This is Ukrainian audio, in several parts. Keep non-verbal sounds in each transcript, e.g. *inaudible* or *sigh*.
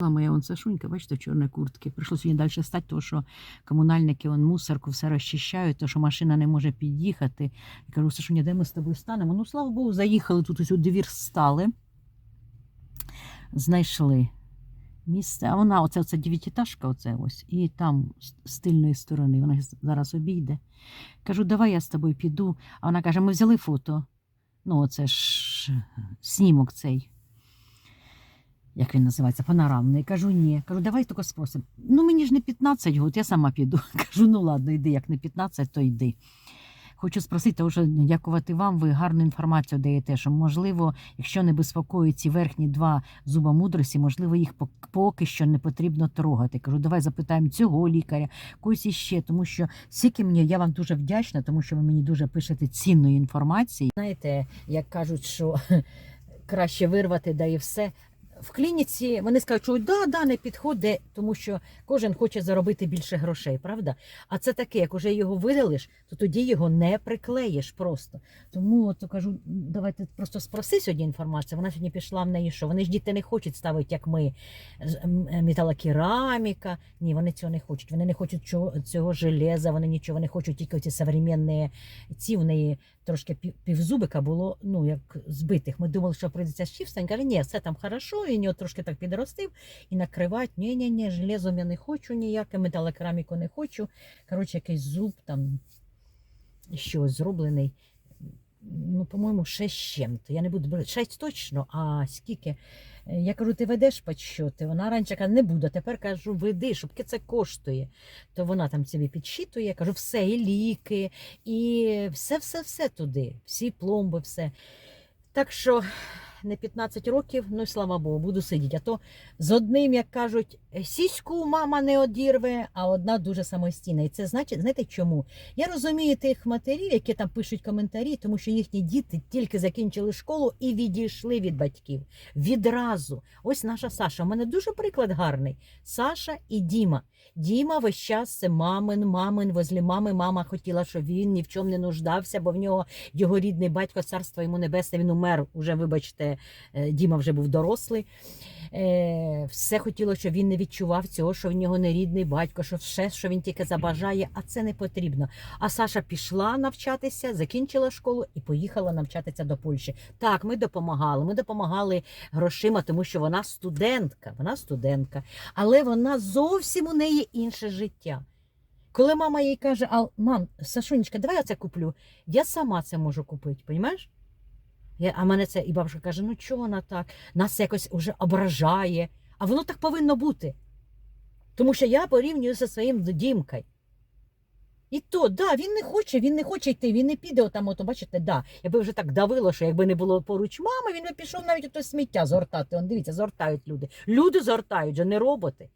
Моя он Сашунька, бачите, в чорній куртці. Прийшло сьогодні далі стати, тому що комунальники он мусорку все розчищають, то що машина не може під'їхати. Я кажу, Сашуня, де ми з тобою станемо? Ну, слава Богу, заїхали тут ось у двір стали, знайшли місце. А вона, оце, оце дев'ятиэтажка, оце ось, і там з- з тильної сторони, вона зараз обійде. Кажу, давай я з тобою піду. А вона каже, ми взяли фото. Ну, оце ж снімок цей як він називається, панорамний. Кажу, ні. Кажу, давай тільки спросимо. Ну, мені ж не 15 років, я сама піду. *laughs* Кажу, ну ладно, йди, як не 15, то йди. Хочу спросити, тому що дякувати вам, ви гарну інформацію даєте, що, можливо, якщо не безпокоїть ці верхні два зуба мудрості, можливо, їх поки що не потрібно трогати. Кажу, давай запитаємо цього лікаря, когось іще, тому що стільки мені, я вам дуже вдячна, тому що ви мені дуже пишете цінної інформації. Знаєте, як кажуть, що *laughs* краще вирвати, да і все. В клініці вони скажуть, що да, да, не підходить, тому що кожен хоче заробити більше грошей, правда? А це таке, як уже його видалиш, то тоді його не приклеїш просто. Тому от кажу, давайте просто спроси сьогодні інформацію. Вона сьогодні пішла в неї, що вони ж діти не хочуть ставити, як ми, металокераміка. Ні, вони цього не хочуть. Вони не хочуть цього, цього железа, вони нічого, вони хочуть тільки ці современні ці в неї трошки пів- півзубика було, ну, як збитих. Ми думали, що прийдеться з чистим. Каже, ні, все там хорошо, і нього трошки так підростив, і накривати, ні, ні, ні, железом я не хочу ніяке, металокераміку не хочу. Коротше, якийсь зуб там, щось зроблений. Ну, по-моєму, ще з чим-то. Я не буду брати. Шесть точно, а скільки? Е, Я кажу, ти ведеш підсчоти? Вона раніше каже, не буду. Тепер кажу, веди, щоб це коштує. То вона там собі підсчитує, я кажу, все, і ліки, і все-все-все туди, всі пломби, все. Так що не 15 років, ну і слава Богу, буду сидіти. А то з одним, як кажуть, сіську мама не одірве, а одна дуже самостійна. І це значить, знаєте чому? Я розумію тих матерів, які там пишуть коментарі, тому що їхні діти тільки закінчили школу і відійшли від батьків. Відразу. Ось наша Саша. У мене дуже приклад гарний. Саша і Діма. Діма весь час це мамин, мамин, возле мами. Мама хотіла, щоб він ні в чому не нуждався, бо в нього його рідний батько, царство йому небесне, він умер. Уже, вибачте, е, Діма вже був дорослий. Е, Все хотіло, щоб він не відчував цього, що в нього не рідний батько, що все, що він тільки забажає, а це не потрібно. А Саша пішла навчатися, закінчила школу і поїхала навчатися до Польщі. Так, ми допомагали. Ми допомагали грошима, тому що вона студентка. Вона студентка, але вона зовсім у неї інше життя. Коли мама їй каже: А мам, Сашунечка, давай я це куплю. Я сама це можу купити, розумієш? А мене це і бабушка каже: ну чого вона так? Нас якось уже ображає. А воно так повинно бути. Тому що я порівнюю зі своїм дімкою. І то, да, він не хоче, він не хоче йти, він не піде отам, ото, бачите, да. Якби вже так давило, що якби не було поруч мами, він би пішов навіть ото сміття згортати. Он дивіться, згортають люди. Люди згортають, же не роботи.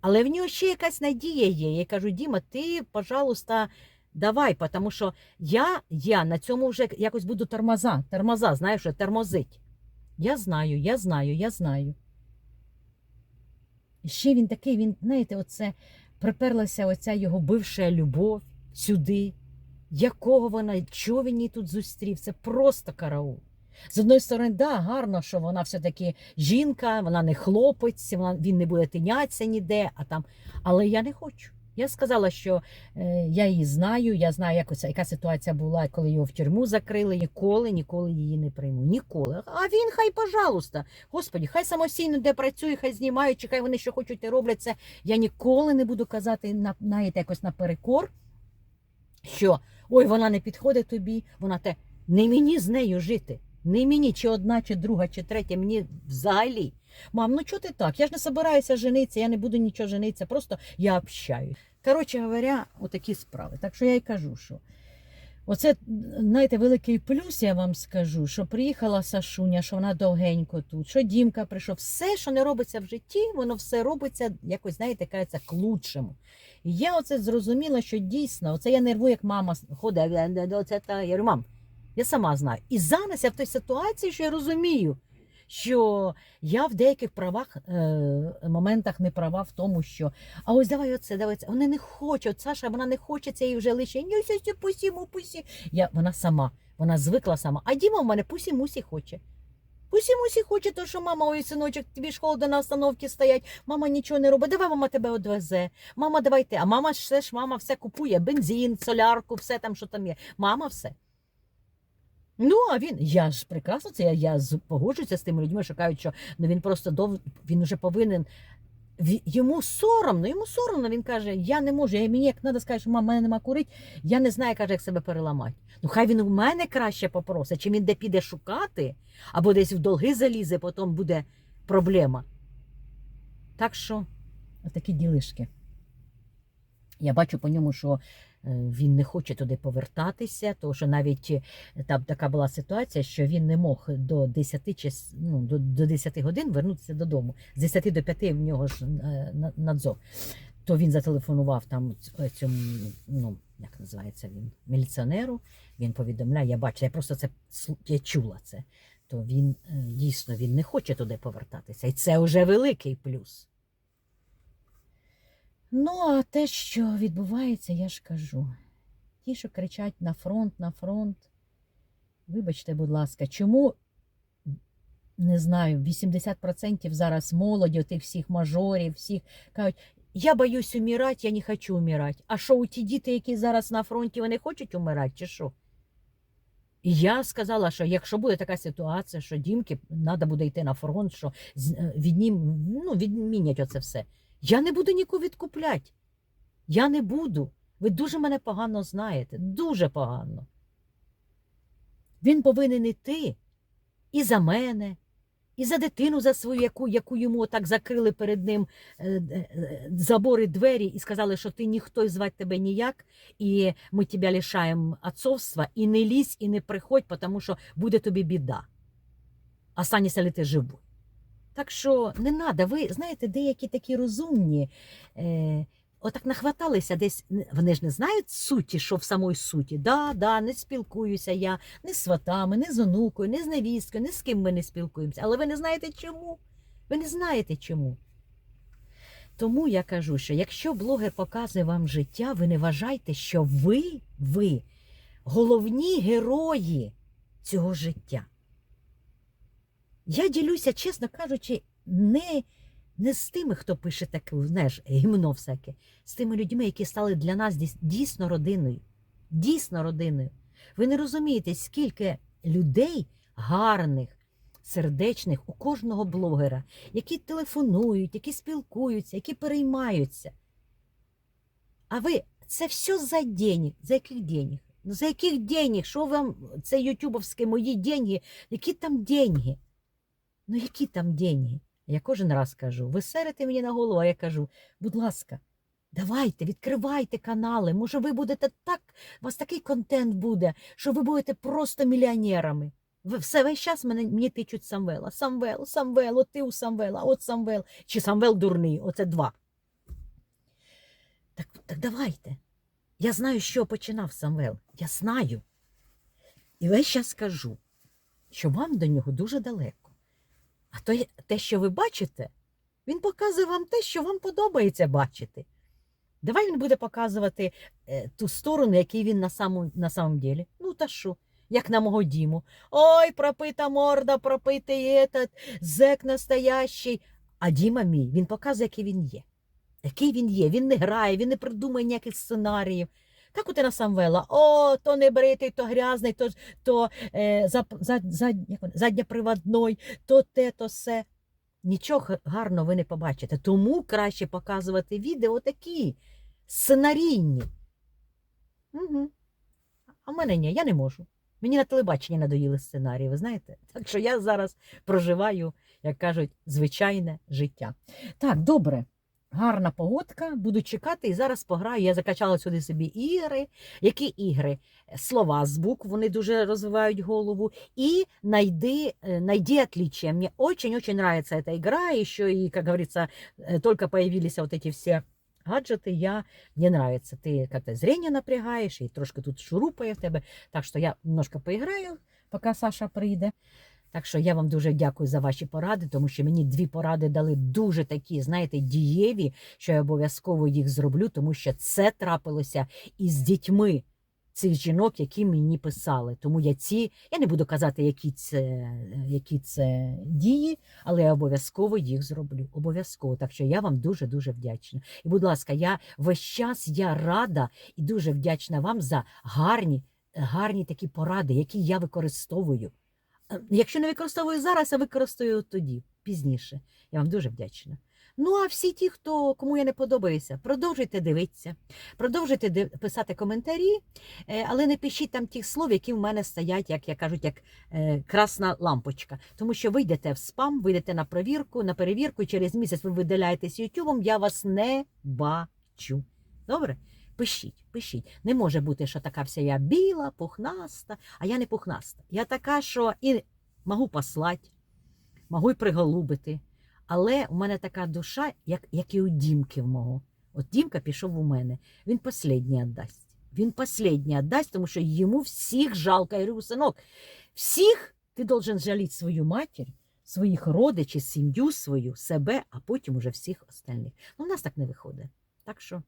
Але в нього ще якась надія є. Я кажу, Діма, ти, пожалуйста, давай, тому що я, я на цьому вже якось буду тормоза, тормоза, знаєш, що тормозить. Я знаю, я знаю, я знаю. І ще він такий, він, знаєте, оце приперлася оця його бивша любов сюди. Якого вона, чого він її тут зустрів? Це просто караул. З одної сторони, да, гарно, що вона все-таки жінка, вона не хлопець, вона, він не буде тинятися ніде, а там. Але я не хочу. Я сказала, що е, я її знаю, я знаю, як оця, яка ситуація була, коли його в тюрму закрили. Ніколи, ніколи її не прийму. Ніколи. А він хай, пожалуйста. Господі, хай самостійно де працює, хай знімають, чи хай вони що хочуть і роблять це. Я ніколи не буду казати на, знаєте, якось наперекор, що ой, вона не підходить тобі, вона те. Не мені з нею жити. Не мені, чи одна, чи друга, чи третя, мені взагалі. Мам, ну чого ти так? Я ж не собираюся женитися, я не буду нічого женитися, просто я общаюсь. Коротше говоря, отакі справи. Так що я й кажу, що оце, знаєте, великий плюс, я вам скажу, що приїхала Сашуня, що вона довгенько тут, що Дімка прийшов. Все, що не робиться в житті, воно все робиться якось, знаєте, кажеться, к лучшому. І я оце зрозуміла, що дійсно, оце я нервую, як мама ходить, «Де- де- де оце та. Я говорю, мам, я сама знаю. І зараз я в той ситуації, що я розумію, що я в деяких правах, е, моментах не права в тому, що а ось давай оце, давай це. Вони не хочуть. Саша, вона не хоче і вже лише ось пусі, му, пусі. Я, вона сама, вона звикла сама. А Діма в мене пусі мусі хоче. Усі усі хоче, то що мама, ой, синочок, тобі ж холодно на остановці стоять, мама нічого не робить, давай мама тебе одвезе. Мама, давай ти. А мама все ж мама все купує, бензин, солярку, все там, що там є. Мама все. Ну, а він, я ж прекрасно це, я, я погоджуюся з тими людьми, що кажуть, що ну, він просто дов, він вже повинен. Йому соромно, йому соромно. Він каже: Я не можу. Я мені як треба сказати, що мама мене нема курить, я не знаю, каже, як себе переламати. Ну, хай він у мене краще попросить, чи він де піде шукати, або десь в долги залізе, потім буде проблема. Так що, отакі ділишки. Я бачу по ньому, що він не хоче туди повертатися, тому що навіть е, там така була ситуація, що він не мог до 10, чи, с- ну, до, до 10 годин вернутися додому. З 10 до 5 в нього ж е, на- надзор. То він зателефонував там е, цьому, ну, як називається він, міліціонеру. Він повідомляє, я бачу, я просто це я чула це. То він е, дійсно він не хоче туди повертатися. І це вже великий плюс. Ну, а те, що відбувається, я ж кажу. Ті, що кричать на фронт, на фронт. Вибачте, будь ласка, чому, не знаю, 80% зараз молоді, тих всіх мажорів, всіх кажуть, я боюсь умирати, я не хочу умирати. А що, у ті діти, які зараз на фронті, вони хочуть умирати, чи що? І я сказала, що якщо буде така ситуація, що дімки треба буде йти на фронт, що е, віднім, ну, відмінять оце все. Я не буду нікого відкупляти. Я не буду. Ви дуже мене погано знаєте, дуже погано. Він повинен іти і за мене, і за дитину за свою, яку, яку йому так закрили перед ним е, е, забори двері і сказали, що ти ніхто і звати тебе ніяк, і ми тебе лишаємо отцовства, і не лізь, і не приходь, тому що буде тобі біда. Останешся ли ти живий. Так що не треба, ви знаєте, деякі такі розумні, е, отак нахваталися десь. Вони ж не знають суті, що в самої суті. Да, да, не спілкуюся я ні з сватами, ні з онукою, ні з невісткою, ні з ким ми не спілкуємося. Але ви не знаєте чому? Ви не знаєте чому. Тому я кажу, що якщо блогер показує вам життя, ви не вважайте, що ви, ви головні герої цього життя. Я ділюся, чесно кажучи, не, не з тими, хто пише таке, знаєш, гімно всяке, з тими людьми, які стали для нас дійсно родиною. Дійсно родиною. Ви не розумієте, скільки людей гарних, сердечних у кожного блогера, які телефонують, які спілкуються, які переймаються. А ви це все за денег. За яких денег? Ну, за яких денег? Що вам це ютубовські мої деньги? Які там деньги? Ну, які там деньги? Я кожен раз кажу, ви серите мені на голову, а я кажу, будь ласка, давайте, відкривайте канали. Може, ви будете так, у вас такий контент буде, що ви будете просто мільйонерами. Все весь час мене мені тичуть Самвела. Самвел, Самвел, от ти у Самвела, от Самвел. Чи Самвел дурний, оце два. Так, так давайте. Я знаю, що починав Самвел. Я знаю. І весь час скажу, що вам до нього дуже далеко. А то, те, що ви бачите, він показує вам те, що вам подобається бачити. Давай він буде показувати е, ту сторону, який він на самому, на самом ділі. Ну та що, як на мого Діму. Ой, пропита морда, пропитий этот, зек настоящий. А Діма мій, він показує, який він є. Який він є. Він не грає, він не придумує ніяких сценаріїв. Так от і на Самвела. О, то не бритий, то грязний, то, то е, за, то те, то се. Нічого гарного ви не побачите. Тому краще показувати відео такі сценарійні. Угу. А в мене ні, я не можу. Мені на телебаченні надоїли сценарії, ви знаєте? *laughs* Так що я зараз проживаю, як кажуть, звичайне життя. Так, добре. Гарна погодка, буду чекати і зараз пограю. Я закачала сюди собі ігри. Які ігри? Слова з букв, вони дуже розвивають голову. И найди, э, найди отличия. Мне очень-очень нравится эта игра. Еще и, как говорится, э, только появились вот эти все гаджеты, я, мне нравится. Ты как-то зрение напрягаешь, и трошки тут шурупає в тебе. Так що я немножко поіграю, поки Саша прийде. Так що я вам дуже дякую за ваші поради, тому що мені дві поради дали дуже такі, знаєте, дієві, що я обов'язково їх зроблю, тому що це трапилося із дітьми. цих жінок, які мені писали. Тому я ці, я не буду казати, які це, які це дії, але я обов'язково їх зроблю. Обов'язково. Так що я вам дуже дуже вдячна. І, будь ласка, я весь час я рада і дуже вдячна вам за гарні, гарні такі поради, які я використовую. Е, Якщо не використовую зараз, а використовую тоді, пізніше. Я вам дуже вдячна. Ну, а всі ті, хто кому я не подобаюся, продовжуйте дивитися, продовжуйте див- писати коментарі, е, але не пишіть там тих слов, які в мене стоять, як я кажуть, як е, красна лампочка. Тому що ви йдете в спам, ви йдете на провірку, на перевірку, і через місяць ви видаляєтесь Ютубом, я вас не бачу. Добре? Пишіть, пишіть. Не може бути, що така вся я біла, пухнаста, а я не пухнаста. Я така, що і можу послати, можу й приголубити. Але у мене така душа, як, як і у Дімки в мого. От Дімка пішов у мене. Він последній віддасть. Він последній віддасть, тому що йому всіх жалко. Я говорю, синок, всіх ти должен жаліти свою матір, своїх родичів, сім'ю свою, себе, а потім уже всіх остальних. Ну, в нас так не виходить. Так що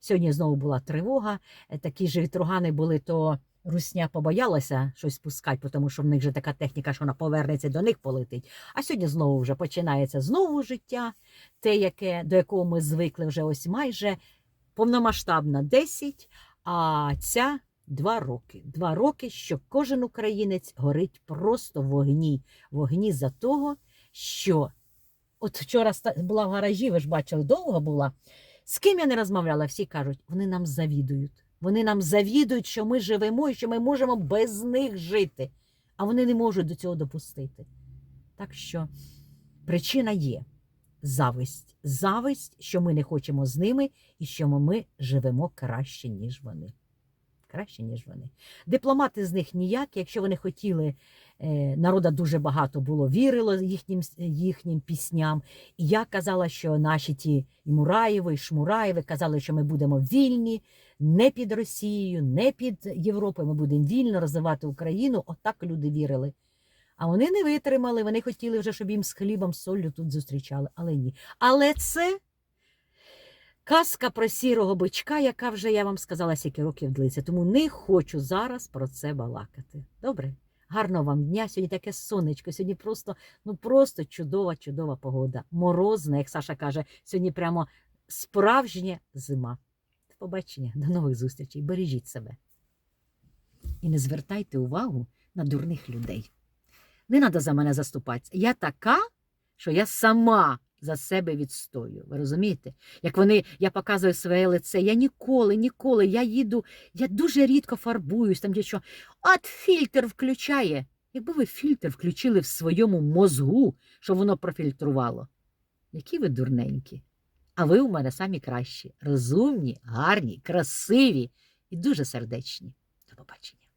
сьогодні знову була тривога. Е, Такі ж вітругани були, то русня побоялася щось пускати, тому що в них же така техніка, що вона повернеться до них полетить. А сьогодні знову вже починається знову життя, те, яке, до якого ми звикли вже ось майже повномасштабна 10, а ця 2 роки. Два роки, що кожен українець горить просто в вогні. В вогні за того, що от вчора була в гаражі, ви ж бачили, довго була. З ким я не розмовляла, всі кажуть, вони нам завідують. Вони нам завідують, що ми живемо і що ми можемо без них жити. А вони не можуть до цього допустити. Так що причина є зависть. Зависть, що ми не хочемо з ними і що ми живемо краще, ніж вони. Краще, ніж вони. Дипломати з них ніякі, якщо вони хотіли, народа дуже багато було, вірило їхнім, їхнім пісням. І я казала, що наші ті і Мураєви, і Шмураєви казали, що ми будемо вільні, не під Росією, не під Європою. Ми будемо вільно розвивати Україну. Отак люди вірили. А вони не витримали, вони хотіли вже, щоб їм з хлібом, з солью тут зустрічали, але ні. Але це казка про сірого бичка, яка вже я вам сказала, скільки років длиться. Тому не хочу зараз про це балакати. Добре? Гарного вам дня. Сьогодні таке сонечко. Сьогодні просто, ну просто чудова, чудова погода. Морозна, як Саша каже, сьогодні прямо справжня зима. До побачення, до нових зустрічей. Бережіть себе. І не звертайте увагу на дурних людей. Не треба за мене заступатися. Я така, що я сама за себе відстою. Ви розумієте? Як вони, я показую своє лице, я ніколи, ніколи, я їду, я дуже рідко фарбуюсь, там що, от фільтр включає. Якби ви фільтр включили в своєму мозгу, щоб воно профільтрувало. Які ви дурненькі. А ви у мене самі кращі, розумні, гарні, красиві і дуже сердечні. До побачення.